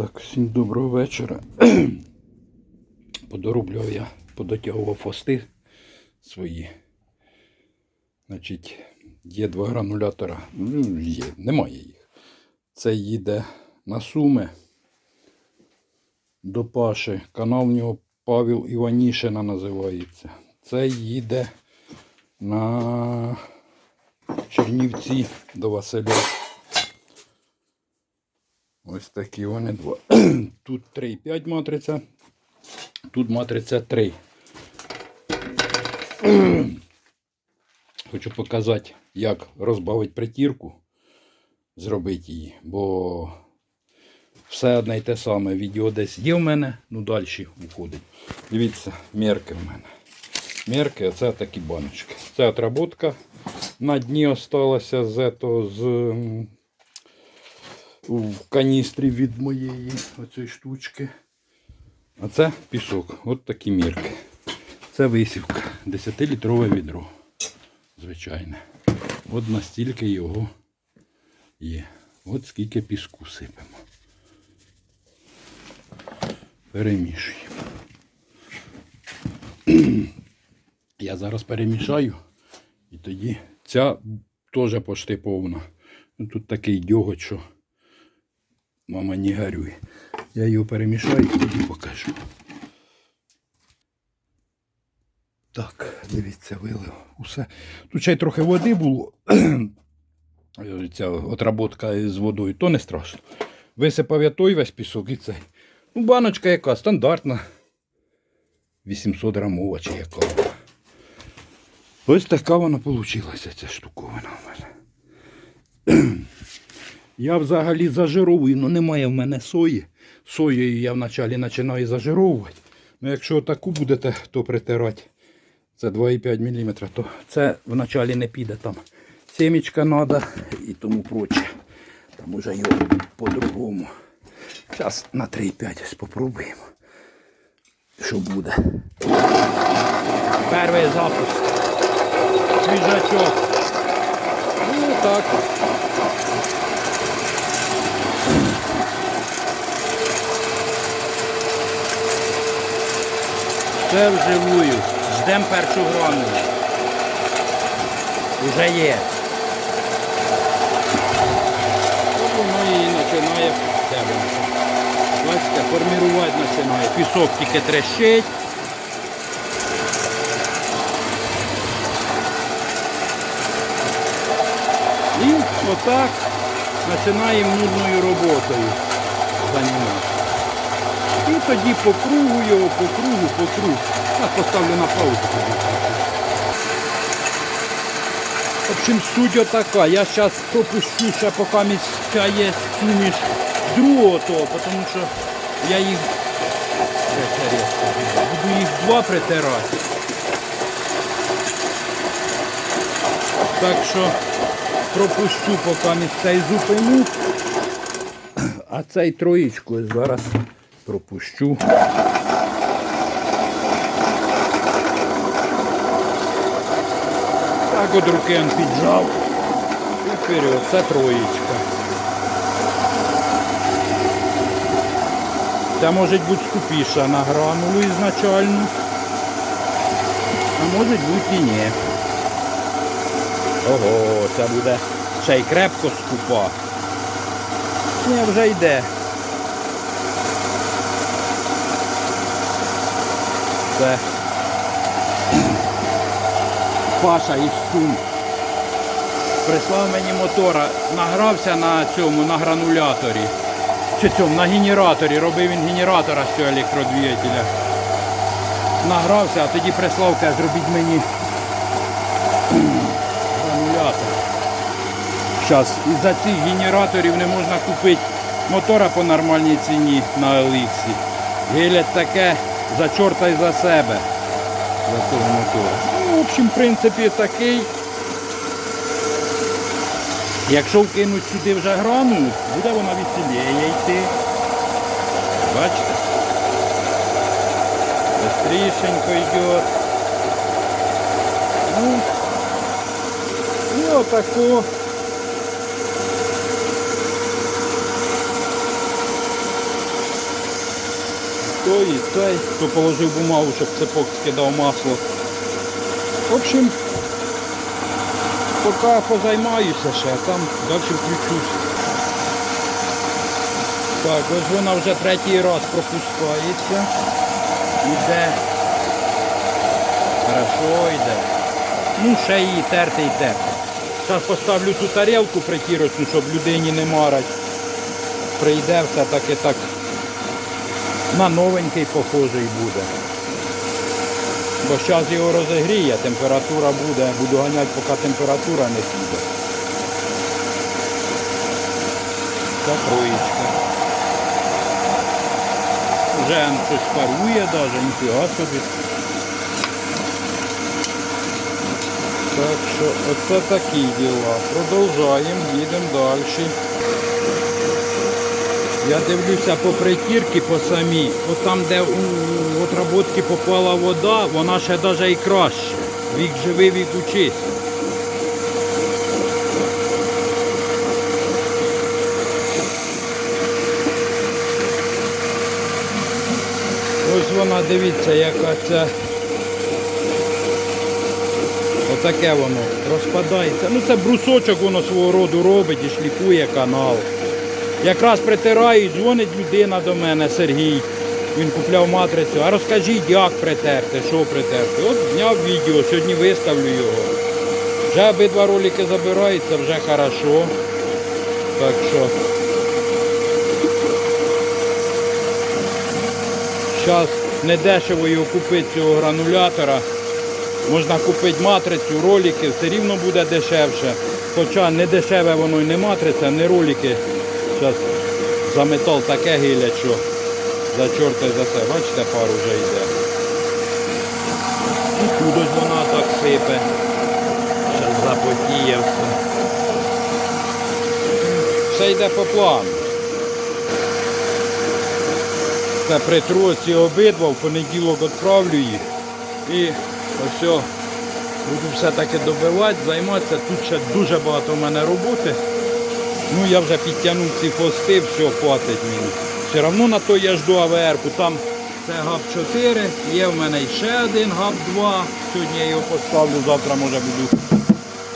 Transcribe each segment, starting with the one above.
Так, всім доброго вечора. Подороблював я, подотягував фости свої. Значить, є два гранулятора. Ну, є, немає їх. Це їде на Суми до Паши. Канал в нього Павел Іванішина називається. Це їде на Чернівці до Василя. Ось такі вони два. Тут 3,5 матриця, тут матриця 3. Хочу показати, як розбавити притірку, зробити її, бо все одне й те саме. Відео десь є в мене, ну далі уходить. Дивіться, мерки в мене. Мерки, оце такі баночки. Це отработка. На дні осталося з, з в каністрі від моєї оцієї штучки. А це пісок. От такі мірки. Це висівка. 10-літрове відро. Звичайне. От настільки його є. От скільки піску сипемо. Перемішуємо. Я зараз перемішаю. І тоді ця теж почти повна. Тут такий дьоготь, що мама не горюй. Я його перемішаю і покажу. Так, дивіться, вилив усе. Тут ще й трохи води було. Ця отработка з водою, то не страшно. Висипав я той весь пісок і цей. Ну, баночка яка стандартна. 800 грамова чи яка. Ось така вона вийшла, ця штуковина в мене. Я взагалі зажировую, але немає в мене сої. Соєю я вначалі починаю зажировувати. Ну якщо таку будете то притирати, це 2,5 мм, то це вначалі не піде там. Семечка треба і тому проче. Там уже його по-другому. Зараз на 3,5 спробуємо. Що буде. Перший запуск. Свіжачок. Ну так. Це вживую. Ждем першу грану. Уже є. Воно і починає в. Бачите, формувати починає. Пісок тільки трещить. І отак починаємо нудною роботою займатися. І тоді по кругу його, по кругу, по кругу. Я поставлю на паузу. В общем, суть отака. Я зараз пропущу ще поки місця є суміш другого того, тому що я їх буду їх два притирати. Так що пропущу поки місцей зупину. А цей троєчку зараз пропущу. Так от руки он піджав. І вперед, це троєчка. Це може бути скупіша на гранулу ізначально. А може бути і ні. Ого, це буде ще й крепко скупа. Ні, вже йде. Це Паша із Сум. Прислав мені мотора, награвся на цьому, на грануляторі. Чи цьому, на генераторі. Робив він генератора з цього електродвигателя. Награвся, а тоді прислав, каже, зробіть мені гранулятор. Зараз із-за цих генераторів не можна купити мотора по нормальній ціні на Еліксі. Гелять таке за чорта і за себе. За цього мотора. Ну, в общем, в принципі, такий. Якщо вкинуть сюди вже грану, буде вона веселіє йти. Бачите? Быстрішенько йде. Ну, і отако. То і цей, то положив бумагу, щоб цепок скидав масло. В общем, поки позаймаюся ще, а там далі включусь. Так, ось вона вже третій раз пропускається. Іде. Хорошо йде. Ну, ще її терти і терти. Зараз поставлю ту тарілку притірочну, щоб людині не марать. Прийде все таки так на новенький похожий буде. Бо зараз його розігріє, температура буде, буду ганяти, поки температура не піде. Це троєчка. Вже щось парує навіть, ніфіга собі. Так що оце такі діла. Продовжаємо, їдемо далі. Я дивлюся по притірки по самій. От там, де у отработки попала вода, вона ще навіть і краще. Вік живий, вік учись. Ось вона, дивіться, яка це. Отаке воно розпадається. Ну це брусочок воно свого роду робить і шліфує канал. Якраз притирають, дзвонить людина до мене, Сергій. Він купляв матрицю. А розкажіть, як притерти, що притерти. От зняв відео, сьогодні виставлю його. Вже обидва ролики забираються, вже хорошо. Так що. Зараз не дешево його купити цього гранулятора. Можна купити матрицю, ролики, все рівно буде дешевше. Хоча не дешеве воно і не матриця, не ролики. Зараз за метал таке гилять, що за чорта за це. Бачите, пар вже йде. І тут вона так сипе. Зараз запотіє все. Все йде по плану. Це притру ці обидва, в понеділок відправлю їх. І ось буду все-таки добивати, займатися. Тут ще дуже багато в мене роботи. Ну я вже підтягнув ці хвости, все, хватить мені. Все одно на то я жду АВР-ку. Там це ГАП-4, є в мене ще один ГАП-2. Сьогодні я його поставлю, завтра може буду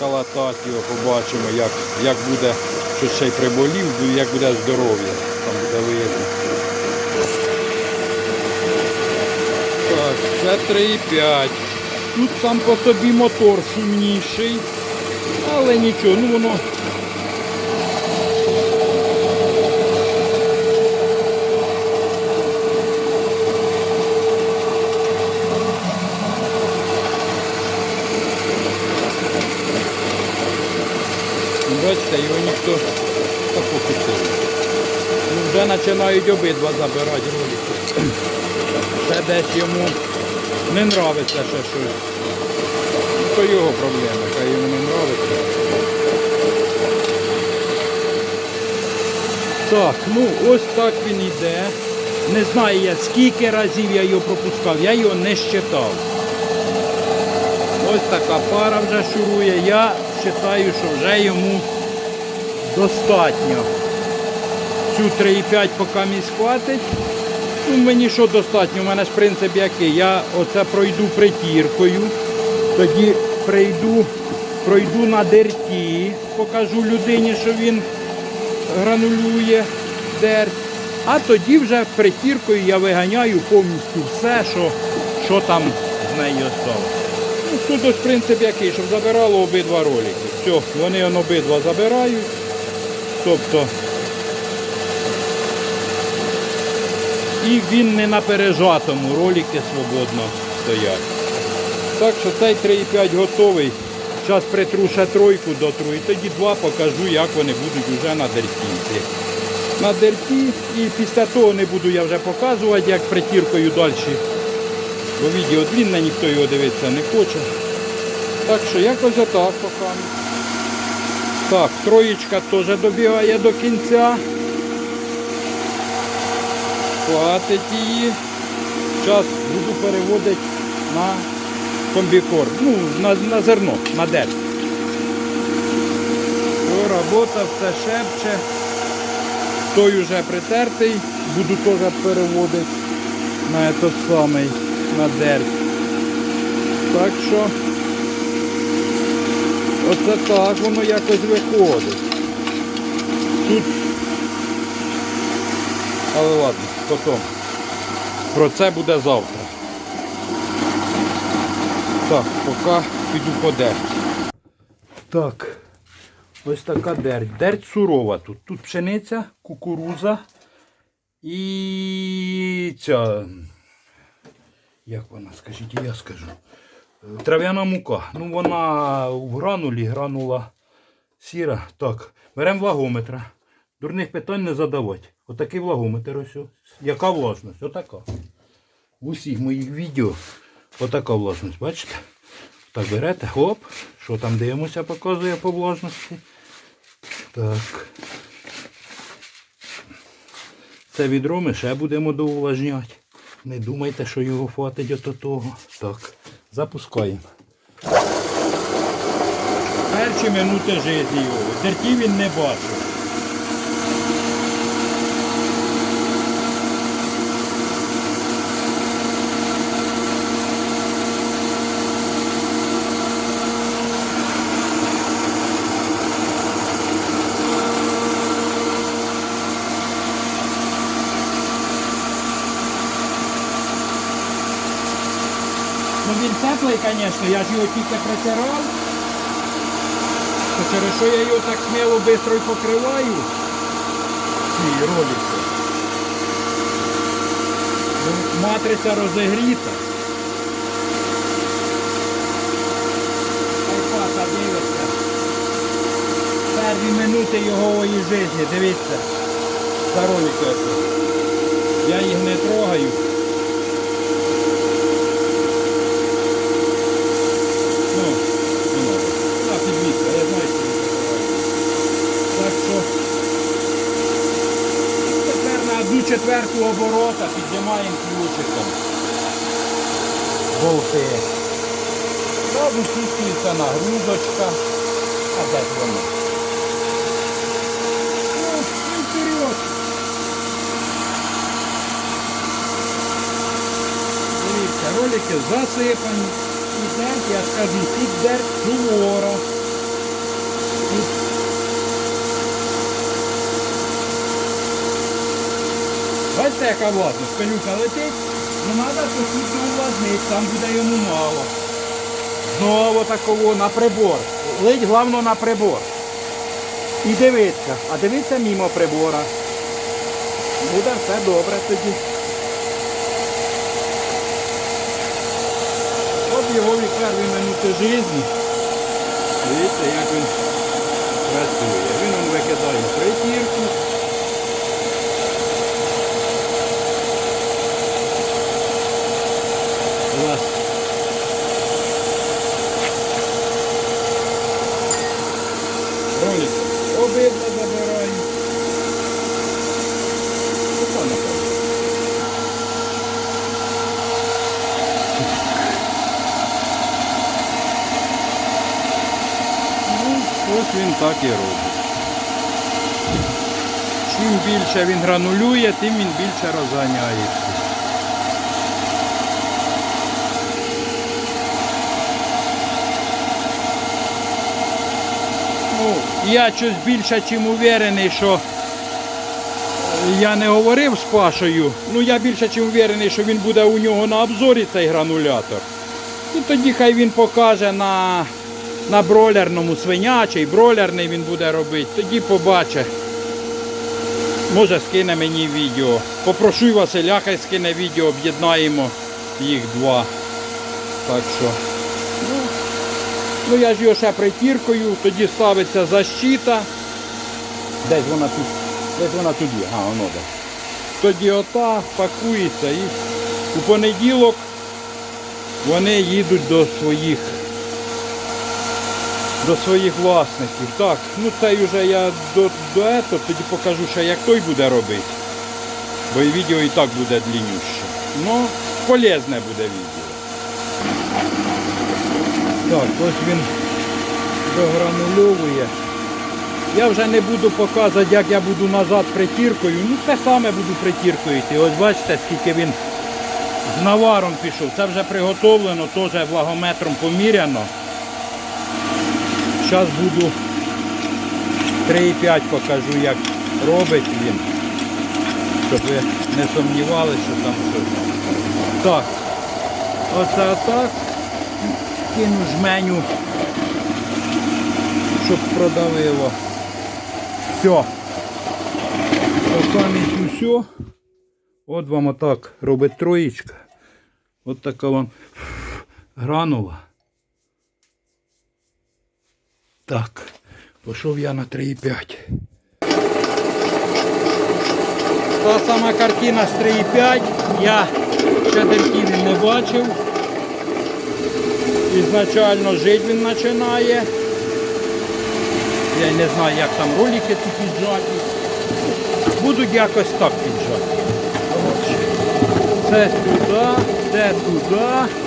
калатати його, побачимо, як, як буде, що ще й приболів, як буде здоров'я. Там буде видно. Так, це 3,5. Тут сам по собі мотор сильніший, але нічого, ну воно. Ну, Бачите, його ніхто так покусив. Ну, вже починають обидва забирати ролики. Це десь йому не нравиться ще щось. То його проблема, хай йому не нравиться. Так, ну ось так він йде. Не знаю я скільки разів я його пропускав, я його не щитав. Ось така пара вже шурує. Я вважаю, що вже йому достатньо. Цю 3,5 поки мій схватить. Ну, мені що достатньо, у мене ж принцип який. Я оце пройду притіркою, тоді прийду, пройду на дерті, покажу людині, що він гранулює дерть. А тоді вже притіркою я виганяю повністю все, що, що там з нею осталось. Ну, тут ось принцип який, щоб забирало обидва ролики. Все, вони обидва забирають. Тобто і він не на пережатому ролики свободно стоять. Так що цей 3,5 готовий. Зараз притру ще тройку дотру і тоді два покажу, як вони будуть вже на дерті. На дерті і після того не буду я вже показувати, як притіркою далі. Бо відео длінне, ніхто його дивитися не хоче. Так що якось отак поки. Так, троєчка теж добігає до кінця. Хватить її. Зараз буду переводити на комбікорм. Ну, на, на зерно, на дерь. О, робота все шепче. Той уже притертий, буду теж переводити. на этот самий, на дерб. Так що оце так воно якось виходить. Тут. Але ладно, потім. Про це буде завтра. Так, поки піду по дерть. Так. Ось така дерть. Дерть сурова тут. Тут пшениця, кукуруза і ця. Як вона, скажіть, я скажу. Трав'яна мука. Ну вона в гранулі, гранула сіра. Так, беремо влагометра. Дурних питань не задавати. Отакий влагометр ось. Яка влажність? Отака. В усіх моїх відео отака влажність, бачите? Так берете, хоп, що там дивимося, показує по влажності. Так. Це відро ми ще будемо доувлажняти. Не думайте, що його хватить ото того. Так, запускаємо. Перші минути житті його. Дертів він не бачив. Ну він теплий, звісно, я ж його тільки протирав. Через що я його так сміло швидко покриваю. Ці ролики. Ну, Матриця розігріта. Айпаса дивиться. Перві минути його житті, дивіться. За ролики. Я їх не трогаю. Ну, не можу. А, підвіска, я знаю, що він покриває. Так що одну четверту оборота піднімаємо ключиком. Болти. Зразу чувствується нагрузочка. А де ж воно? Ну, і вперед. Дивіться, ролики засипані. І дерть, я скажу, тут дерть сувора. Тут Бачите, яка? Пилюка летить, ну треба чуть-чуть увлажнити, там буде йому мало. Знову такого на прибор. Лить головне на прибор. І дивиться. А дивиться мимо прибора. Буде все добре тоді. От його і перші минути житті. Дивіться, як він працює. Він викидає притірку. Клас. Ролик. Обидва забираю. Оце напевно. Ну, ось він так і робить. Чим більше він гранулює, тим він більше розганяється. Ну, я щось більше чим уверений, що я не говорив з Пашою, ну я більше чим уверений, що він буде у нього на обзорі цей гранулятор. І тоді хай він покаже на, на бройлерному свинячий, бройлерний він буде робити, тоді побачить. Може скине мені відео. Попрошу Василя, хай скине відео, об'єднаємо їх два. Так що. Ну, ну я ж його ще притіркою, тоді ставиться защита. Десь вона тут. Десь вона тут є. А, воно де. Тоді ота пакується і у понеділок вони їдуть до своїх до своїх власників. Так, ну цей вже я до, до ето, тоді покажу ще як той буде робити. Бо і відео і так буде длинніше. Ну, полезне буде відео. Так, ось він догранульовує. Я вже не буду показувати, як я буду назад притіркою. Ну те саме буду притіркою йти. Ось бачите, скільки він З наваром пішов. Це вже приготовлено, теж влагометром поміряно. Зараз буду 3,5 покажу, як робить він. Щоб ви не сумнівалися, що там щось. Так. Оце отак. Кину жменю, щоб продавило. Все. Замість усе. От вам отак робить троєчка. От така вам гранула. Так, пішов я на 3,5. Та сама картина з 3,5. Я ще дельфіни не бачив. Ізначально жити він починає. Я не знаю, як там ролики ці піджаті. Будуть якось так піджаті. Це сюди, це туди.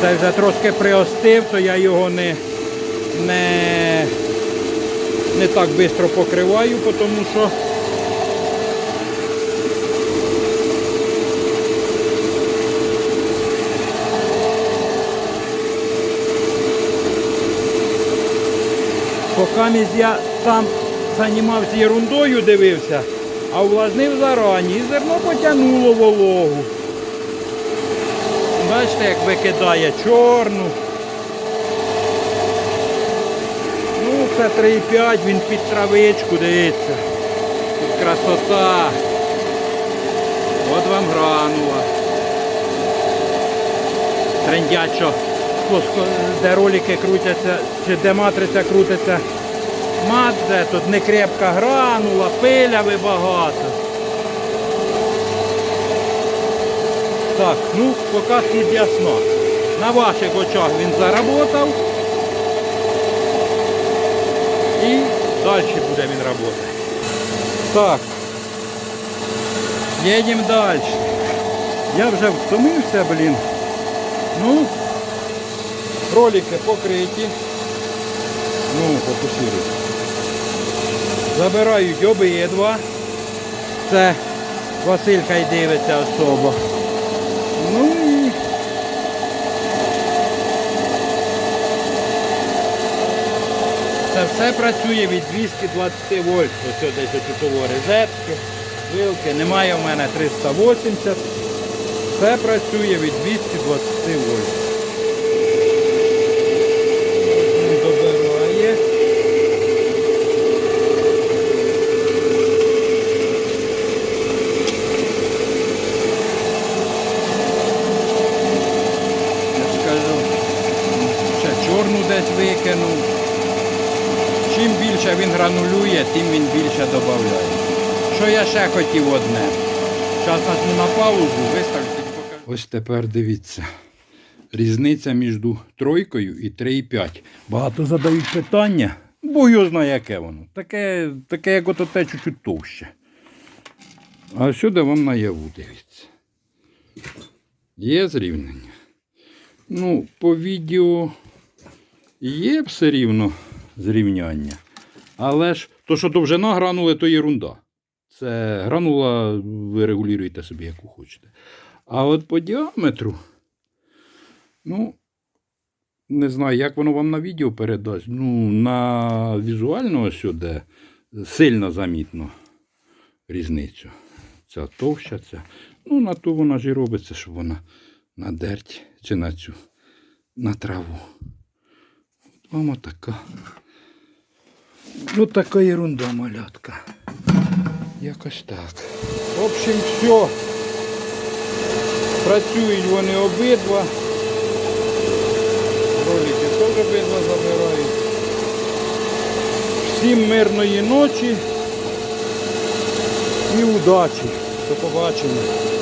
Це вже трошки приостив, то я його не, не, не так швидко покриваю, тому що Поки я сам займався ерундою, дивився, а увлажнив зарані і зерно потягнуло вологу. Бачите, як викидає чорну. Ну, це 3,5, він під травичку, дивіться. Тут красота. От вам гранула. Трендячо, де ролики крутяться, чи де матриця крутиться. Мат, де тут не крепка гранула, пиляви багато. Так, ну, поки суть ясна. На ваших очах він заработав. І далі буде він працювати. Так. Їдемо далі. Я вже втомився, блін. Ну, ролики покриті. Ну, фокусируй. Забирають обидва. Це Василька й дивиться особо. Ну і це все працює від 220 вольт. Ось десь отутово розетки, вилки. Немає в мене 380. Все працює від 220 вольт. Він добирає. Я ж кажу, ще чорну десь викинув. Чим більше він гранулює, тим він більше додає. Що я ще хотів одне? Зараз нажму на паузу, виставлю. Ось тепер дивіться. Різниця між тройкою і 3,5. Багато задають питання, бо яке воно. Таке, таке як ото те чуть-чуть товще. А сюди вам наяву дивіться. Є зрівняння. Ну, по відео є все рівно зрівняння. Але ж то, що довжина гранули, то єрунда. Це гранула ви регулюєте собі, яку хочете. А от по діаметру, ну, не знаю, як воно вам на відео передасть. Ну, на візуально сюди сильно замітно різницю. Ця товща, ця. Ну, на ту вона ж і робиться, щоб вона на дерть чи на цю, на траву. От вам отака. Ну, така ерунда, малятка. Якось так. В общем, все. Працюють вони обидва. Ролики теж обидва забирають. Всім мирної ночі і удачі. До побачення.